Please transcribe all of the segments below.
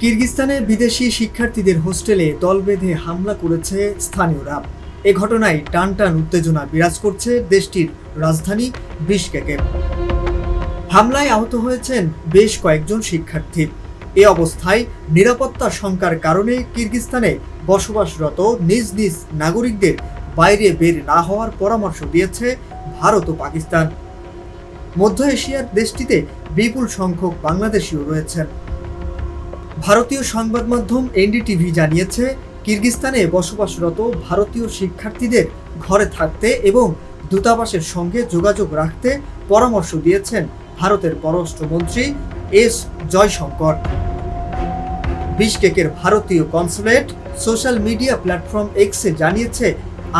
কিরগিস্তানে বিদেশি শিক্ষার্থীদের হোস্টেলে দল বেঁধে হামলা করেছে স্থানীয়রা। এ ঘটনায় টানটান উত্তেজনা বিরাজ করছে দেশটির রাজধানী বিশকেকে। হামলায় আহত হয়েছেন বেশ কয়েকজন শিক্ষার্থী। এ অবস্থায় নিরাপত্তা শঙ্কার কারণে কিরগিস্তানে বসবাসরত নিজ নিজ নাগরিকদের বাইরে বের না হওয়ার পরামর্শ দিয়েছে ভারত ও পাকিস্তান। মধ্য এশিয়ার দেশটিতে বিপুল সংখ্যক বাংলাদেশিও রয়েছেন। ভারতীয় সংবাদ মাধ্যম এনডিটিভি জানিয়েছে, কিরগিস্তানে বসবাসরত ভারতীয় শিক্ষার্থীদের ঘরে থাকতে এবং দূতাবাসের সঙ্গে যোগাযোগ রাখতে পরামর্শ দিয়েছেন ভারতের পররাষ্ট্রমন্ত্রী এস জয়শঙ্কর। বিশকেকের ভারতীয় কনসুলেট সোশ্যাল মিডিয়া প্ল্যাটফর্ম এক্সে জানিয়েছে,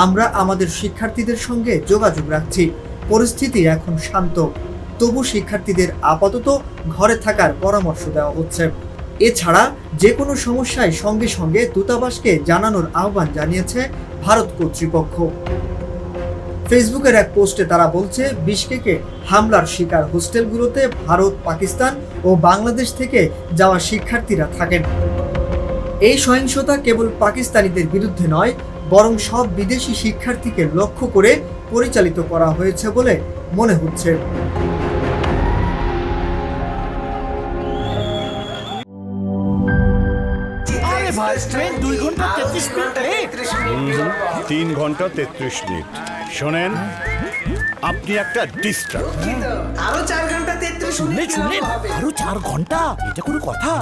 আমরা আমাদের শিক্ষার্থীদের সঙ্গে যোগাযোগ রাখছি। পরিস্থিতি এখন শান্ত। তবু শিক্ষার্থীদের আপাতত ঘরে থাকার পরামর্শ দেওয়া হচ্ছে। এছাড়া যে কোনো সমস্যায় সঙ্গে সঙ্গে দূতাবাসকে জানানোর আহ্বান জানিয়েছে ভারত কর্তৃপক্ষ। ফেসবুকের এক পোস্টে তারা বলছে, বিশকেকে হামলার শিকার হোস্টেলগুলোতে ভারত, পাকিস্তান ও বাংলাদেশ থেকে যাওয়া শিক্ষার্থীরা থাকেন। এই সহিংসতা কেবল পাকিস্তানিদের বিরুদ্ধে নয়, বরং সব বিদেশি শিক্ষার্থীকে লক্ষ্য করে পরিচালিত করা হয়েছে বলে মনে হচ্ছে। আরে ট্রেন দুই ঘণ্টা তেত্রিশ মিনিট লেট তিন ঘণ্টা তেত্রিশ মিনিট। শোনেন আপনি একটা ডিস্টার্ব আরও চার ঘণ্টা তেত্রিশ শুনলেন মিনিট শুনলেন আরও চার ঘণ্টা এটা কোনো কথা?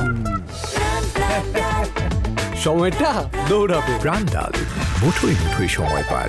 সময়টা দৌড়াবে। প্রাণ ডাল মুঠোই মুঠোই সময় পার।